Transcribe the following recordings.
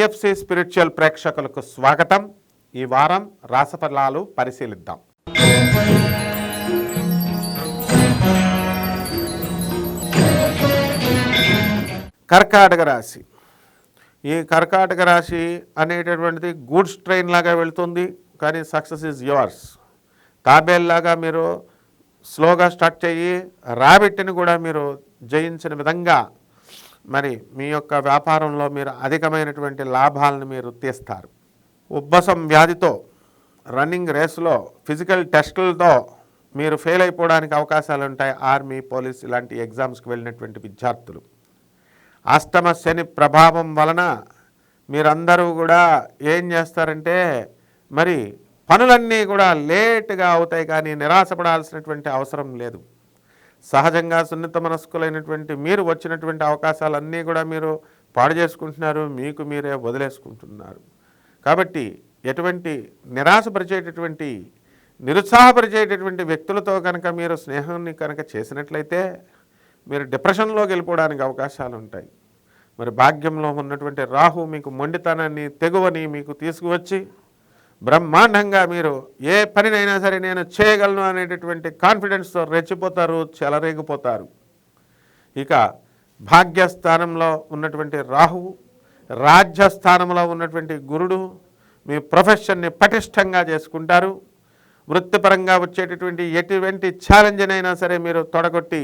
IFC spiritual ప్రేక్షకులకు స్వాగతం. ఈ వారం రాసఫలాలు పరిశీలిద్దాం. కర్కాటక రాశి. ఈ కర్కాటక రాశి అనేటటువంటిది గూడ్స్ ట్రైన్ లాగా వెళుతుంది కానీ సక్సెస్ ఈజ్ యువర్స్. తాబేల్లాగా మీరు స్లోగా స్టార్ట్ చేయి ర్యాబిట్ని కూడా మీరు జయించిన విధంగా మరి మీ యొక్క వ్యాపారంలో మీరు అధికమైనటువంటి లాభాలను మీరు తీస్తారు. ఉబ్బసం వ్యాధితో రన్నింగ్ రేసులో ఫిజికల్ టెస్టులతో మీరు ఫెయిల్ అయిపోవడానికి అవకాశాలు ఉంటాయి. ఆర్మీ పోలీస్ ఇలాంటి ఎగ్జామ్స్కి వెళ్ళినటువంటి విద్యార్థులు. అష్టమ శని ప్రభావం వలన మీరందరూ కూడా ఏం చేస్తారంటే మరి పనులన్నీ కూడా లేటుగా అవుతాయి కానీ నిరాశపడాల్సినటువంటి అవసరం లేదు. సహజంగా సున్నిత మనస్కులైనటువంటి మీరు వచ్చినటువంటి అవకాశాలన్నీ కూడా మీరు పాడు చేసుకుంటున్నారు మీకు మీరే వదిలేసుకుంటున్నారు. కాబట్టి ఎటువంటి నిరాశపరిచేటటువంటి నిరుత్సాహపరిచేటటువంటి వ్యక్తులతో కనుక మీరు స్నేహాన్ని కనుక చేసినట్లయితే మీరు డిప్రెషన్లోకి వెళ్ళిపోవడానికి అవకాశాలు ఉంటాయి మరి భాగ్యంలో ఉన్నటువంటి రాహు మీకు మొండితనాన్ని తెగువని మీకు తీసుకువచ్చి బ్రహ్మాండంగా మీరు ఏ పనినైనా సరే నేను చేయగలను అనేటటువంటి కాన్ఫిడెన్స్తో రెచ్చిపోతారు చెలరేగిపోతారు. ఇక భాగ్యస్థానంలో ఉన్నటువంటి రాహువు రాజ్యస్థానంలో ఉన్నటువంటి గురుడు మీ ప్రొఫెషన్ని పటిష్టంగా చేసుకుంటారు. వృత్తిపరంగా వచ్చేటటువంటి ఎటువంటి ఛాలెంజ్ అయినా సరే మీరు తొడగొట్టి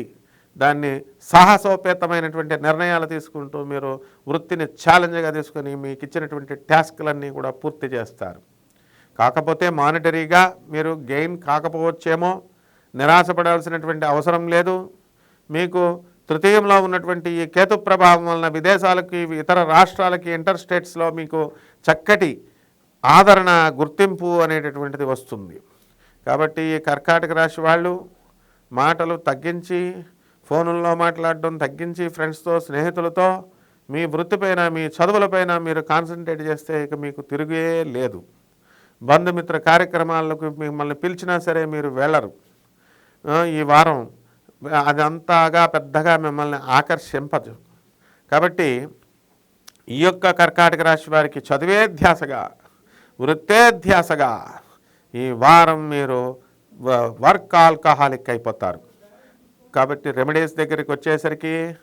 దాన్ని సాహసోపేతమైనటువంటి నిర్ణయాలు తీసుకుంటూ మీరు వృత్తిని ఛాలెంజ్గా తీసుకొని మీకు ఇచ్చినటువంటి టాస్క్లన్నీ కూడా పూర్తి చేస్తారు. కాకపోతే మానిటరీగా మీరు గెయిన్ కాకపోవచ్చేమో నిరాశపడాల్సినటువంటి అవసరం లేదు. మీకు తృతీయంలో ఉన్నటువంటి ఈ కేతు ప్రభావం వలన విదేశాలకి ఇతర రాష్ట్రాలకి ఇంటర్ స్టేట్స్లో మీకు చక్కటి ఆదరణ గుర్తింపు అనేటటువంటిది వస్తుంది. కాబట్టి ఈ కర్కాటక రాశి వాళ్ళు మాటలు తగ్గించి ఫోనుల్లో మాట్లాడడం తగ్గించి ఫ్రెండ్స్తో స్నేహితులతో మీ వృత్తిపైన మీ చదువులపైన మీరు కాన్సన్ట్రేట్ చేస్తే ఇక మీకు తిరిగే లేదు. బంధుమిత్ర కార్యక్రమాలకు మిమ్మల్ని పిలిచినా సరే మీరు వెళ్ళరు. ఈ వారం అదంతాగా పెద్దగా మిమ్మల్ని ఆకర్షింపదు. కాబట్టి ఈ యొక్క కర్కాటక రాశి వారికి చదివే ధ్యాసగా వృత్తే ధ్యాసగా ఈ వారం మీరు వ- వర్క్ ఆల్కహాలిక్ అయిపోతారు. కాబట్టి రెమెడీస్ దగ్గరికి వచ్చేసరికి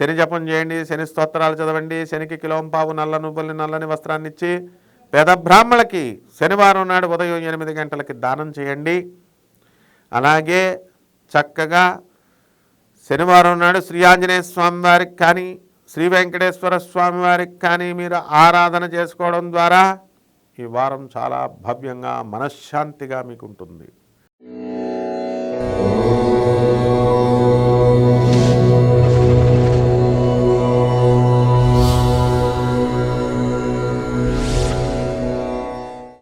శని జపం చేయండి శని స్తోత్రాలు చదవండి శనికి కిలోంపావు నల్ల నువ్వుల్ని నల్లని వస్త్రాన్ని ఇచ్చి పేద బ్రాహ్మణులకి శనివారం నాడు ఉదయం ఎనిమిది గంటలకి దానం చేయండి. అలాగే చక్కగా శనివారం నాడు శ్రీ ఆంజనేయ స్వామి వారికి కానీ శ్రీ వెంకటేశ్వర స్వామి వారికి కానీ మీరు ఆరాధన చేసుకోవడం ద్వారా ఈ వారం చాలా భవ్యంగా మనశ్శాంతిగా మీకు ఉంటుంది